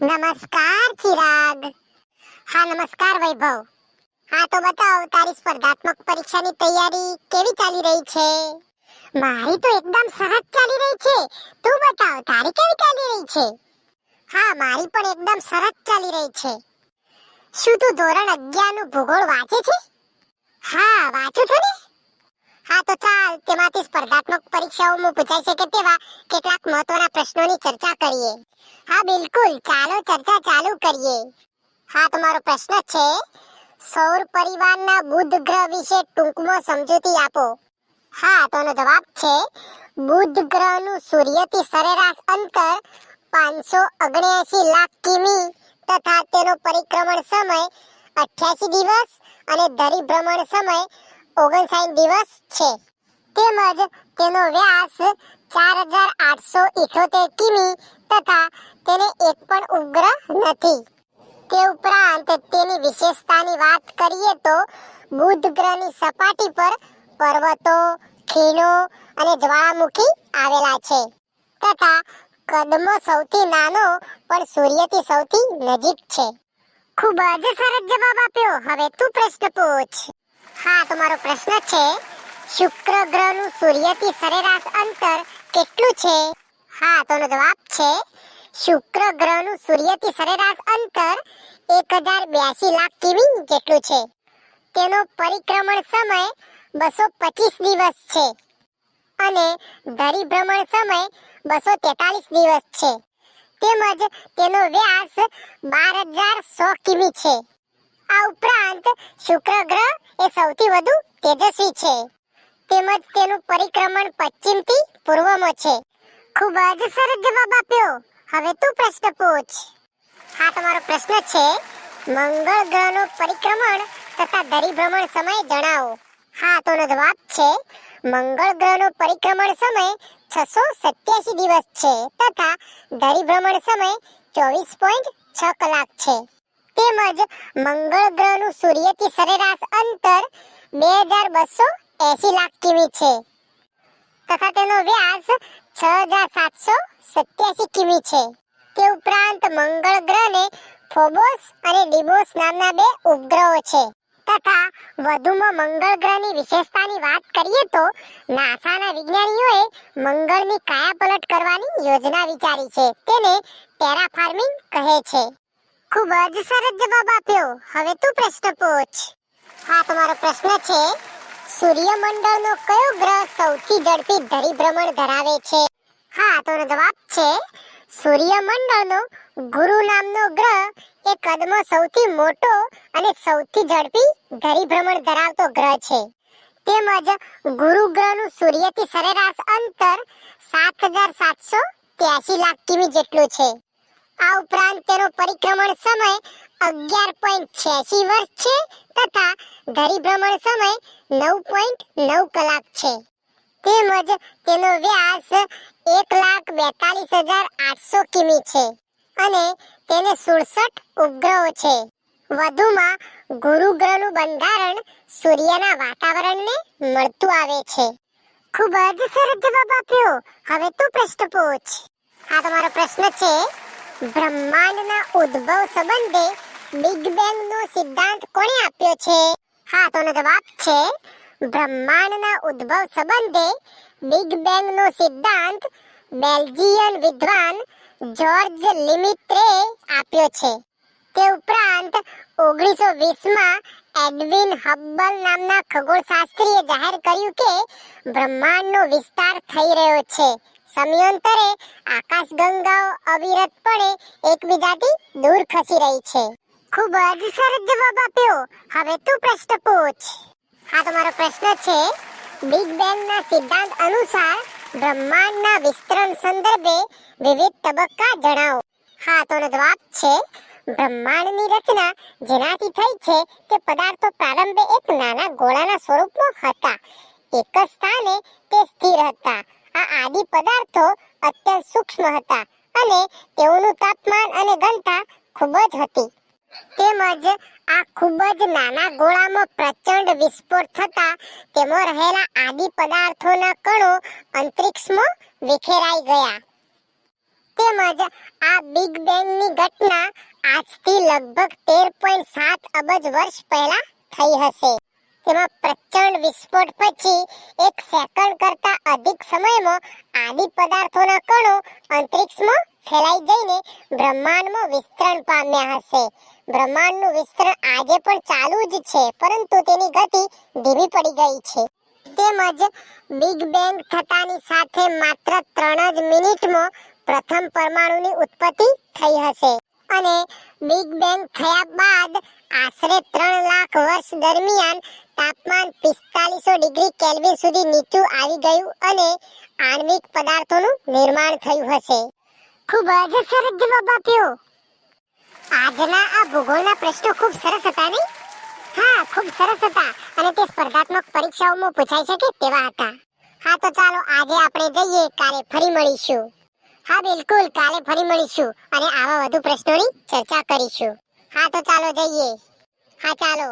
નમસ્કાર, ચિરાગ. હા, નમસ્કાર, વૈભવ. હા, તો બતાવ, તારી સ્પર્ધાત્મક પરીક્ષાની તૈયારી કેવી ચાલી રહી છે? મારી તો એકદમ સરસ ચાલી રહી છે. તું બતાવ, તારી કેવી ચાલી રહી છે? હા, મારી પણ એકદમ સરસ ચાલી રહી છે. શું તું ધોરણ 11 નું ભૂગોળ વાંચે છે? હા, વાંચું છું ને? તેમાંથી સ્પર્ધાત્મક પરીક્ષાઓમાં પૂછાઈ શકે તેવા કેટલાક મહત્વના પ્રશ્નોની ચર્ચા કરીએ. હા, બિલકુલ. ચાલો ચર્ચા ચાલુ કરીએ. હા, તમારો પ્રશ્ન છે, સૌર પરિવારના બુધ ગ્રહ વિશે ટૂંકમાં સમજૂતી આપો. હા તો એનો જવાબ છે બુધ ગ્રહનું સૂર્યથી સરેરાશ અંતર પાંચસો ઓગણ્યાસી લાખ કિમી તથા તેનો પરિક્રમણ સમય અઠ્યાસી દિવસ અને દરિભ્રમણ સમય ઓગણસાઠ દિવસ છે. તેમજ તેનો વ્યાસ ચાર હજાર આઠસો ઇઠોતેર કિમી તથા તેને એક પણ ઉપગ્રહ નથી. તે ઉપરાંત તેની વિશેષતાની વાત કરીએ તો બુધ ગ્રહની સપાટી પર પર્વતો, ખીણો અને જ્વાળામુખી આવેલા છે તથા કદમાં સૌથી નાનો પણ સૂર્યથી સૌથી નજીક છે. ખૂબ જ સરસ જવાબ આપ્યો. હવે તું પ્રશ્ન પૂછ. હા તમારો પ્રશ્ન છે શુક્ર ગ્રહનું સૂર્યથી સરેરાશ અંતર કેટલું છે? હા તો જવાબ છે શુક્ર ગ્રહનું સૂર્યથી સરેરાશ અંતર એક હજાર બ્યાસી લાખ કિમી જેટલું છે. તેનો પરિક્રમણ સમય બસો પચીસ દિવસ છે અને ધરીભ્રમણ સમય બસો તેતાલીસ દિવસ છે. તેમજ તેનો વ્યાસ સો કિમી છે. આ ઉપરાંત શુક્ર ગ્રહ એ સૌથી વધુ તેજસ્વી છે. તેમજ તેનું પરિક્રમણ પશ્ચિમથી પૂર્વમાં છે. ખૂબ જ સરસ જવાબ આપ્યો. હવે તું પ્રશ્ન પૂછ. હા, તમારો પ્રશ્ન છે, મંગળ ગ્રહનું પરિક્રમણ તથા ધરીભ્રમણ સમય જણાવો. હા તો એનો જવાબ છે, મંગળ ગ્રહનું પરિક્રમણ સમય છસો સત્યાસી દિવસ છે તથા ધરીભ્રમણ સમય ચોવીસ પોઈન્ટ છ કલાક છે. તેમજ મંગળ ગ્રહનું સૂર્યથી સરેરાશ અંતર બે હજાર બસો એસી લાખ કિમી છે. તથા તેનો વ્યાસ છ હજાર સાતસો સત્યાસી કિમી છે. તે ઉપરાંત મંગળ ગ્રહને ફોબોસ અને ડિબોસ નામના બે ઉપગ્રહો છે. તથા વધુમાં મંગળ ગ્રહની વિશેષતાની વાત કરીએ તો નાસાના વિજ્ઞાનીઓએ મંગળની કાયાપલટ કરવાની યોજના વિચારી છે. તેને ટેરાફાર્મિંગ કહે છે. ખૂબ જ સરસ જવાબ આપ્યો. હવે તું પ્રશ્ન પૂછ. હા, તમારો પ્રશ્ન છે સૂર્યમંડળનો કયો ગ્રહ સૌથી ઝડપી ધરીભ્રમણ ધરાવે છે? હા તો જવાબ છે સૂર્યમંડળનો. ગુરુ નામનો ગ્રહ એ કદમાં સૌથી મોટો અને સૌથી ઝડપી ધરીભ્રમણ ધરાવતો ગ્રહ છે. તેમજ ગુરુ ગ્રહનું સૂર્યથી સરેરાશ અંતર સાત હજાર સાતસો ત્યાસી લાખ કિમી જેટલું છે. આ ઉપરાંત તેનો પરિક્રમણ સમય અગિયાર પોઈન્ટ છ્યાસી વર્ષ છે તથા ધરીભ્રમણ સમય નવ પોઈન્ટ નવ કલાક છે. તેમજ તેનો વ્યાસ એક લાખ બેતાલીસ હજાર આઠસો કિમી છે અને તેને સુડસઠ ઉપગ્રહો છે. વધુમાં ગુરુ ગ્રહનું બંધારણ સૂર્યના વાતાવરણને મળતું આવે છે. ખૂબ જ સરસ જવાબ આપ્યો. હવે તું પ્રશ્ન પૂછ. આ તમારો પ્રશ્ન છે, બ્રહ્માંડના ઉદ્ભવ સંબંધે બિગ બેંગ નો સિદ્ધાંત કોણે આપ્યો છે? હા તો જવાબ છે, બ્રહ્માંડના ઉદ્ભવ સંબંધે બિગ બેંગ નો સિદ્ધાંત બેલ્જિયન વિદ્વાન જ્યોર્જ લિમિત્રે આપ્યો છે. તે ઉપરાંત ઓગણીસો વીસમાં એડવિન હબ્બલ નામના ખગોળશાસ્ત્રીએ જાહેર કર્યું કે બ્રહ્માંડનો વિસ્તાર થઈ રહ્યો છે. સમયાંતરે આકાશગંગાઓ અવિરતપણે એકબીજાથી દૂર ખસી રહી છે. ખૂબ જ સરસ જવાબ આપ્યો. હવે તું પ્રશ્ન પૂછ. હા તમારો પ્રશ્ન છે બિગ બેંગના સિદ્ધાંત અનુસાર બ્રહ્માંડના વિસ્તરણ સંદર્ભે વિવિધ તબક્કા જણાવો. હા, તો એનો જવાબ છે, બ્રહ્માંડની રચના જેનાથી થઈ છે તે પદાર્થો પ્રારંભે એક નાના ગોળાના સ્વરૂપમાં હતા. એક જ સ્થાને તે સ્થિર હતા. આ આદિ પદાર્થો અત્યંત સૂક્ષ્મ હતા અને તેઓનું તાપમાન અને ઘનતા ખૂબ જ હતી. તેમજ આ ખૂબ જ નાના ગોળામાં પ્રચંડ વિસ્ફોટ થતા તેમાં રહેલા આદિ પદાર્થોના કણો અંતરિક્ષમાં વિખેરાઈ ગયા. તેમજ આ બિગ બેંગની ઘટના આજથી લગભગ તેર પોઈન્ટ સાત અબજ વર્ષ પહેલા થઈ હશે. તેમાં પ્રચંડ વિસ્ફોટ પછી એક સેકન્ડ કરતા અધિક સમયમાં આદિ પદાર્થોના કણો અંતરિક્ષમાં ફેલાઈ જઈને બ્રહ્માંડમાં વિસ્તરણ પામ્યા હશે. બ્રહ્માંડનું વિસ્તરણ આજે પણ ચાલુ જ છે, પરંતુ તેની ગતિ ધીમી પડી ગઈ છે. તેમજ બિગ બેંગ થતાની સાથે માત્ર ત્રણ જ મિનિટમાં પ્રથમ પરમાણુની ઉત્પત્તિ થઈ હશે. અને બિગ બેંગ થયા બાદ આશરે ત્રણ લાખ વર્ષ દરમિયાન તાપમાન પિસ્તાલીસો ડિગ્રી કેલ્વિન સુધી નીચું આવી ગયું અને આણ્વિક પદાર્થોનું નિર્માણ થયું હશે. ખૂબ જ સરસ જવાબ આપ્યો. આજના આ ભૂગોળના પ્રશ્નો ખૂબ સરસ હતા નહીં? હા, ખૂબ સરસ હતા અને તે સ્પર્ધાત્મક પરીક્ષાઓમાં પૂછાઈ શકે તેવા હતા. હા, તો ચાલો આજે આપણે જઈએ, કાલે ફરી મળીશું. હા, બિલકુલ. કાલે ફરી મળીશું અને આવા વધુ પ્રશ્નોની ચર્ચા કરીશું. હા, તો ચાલો જઈએ. હા, ચાલો.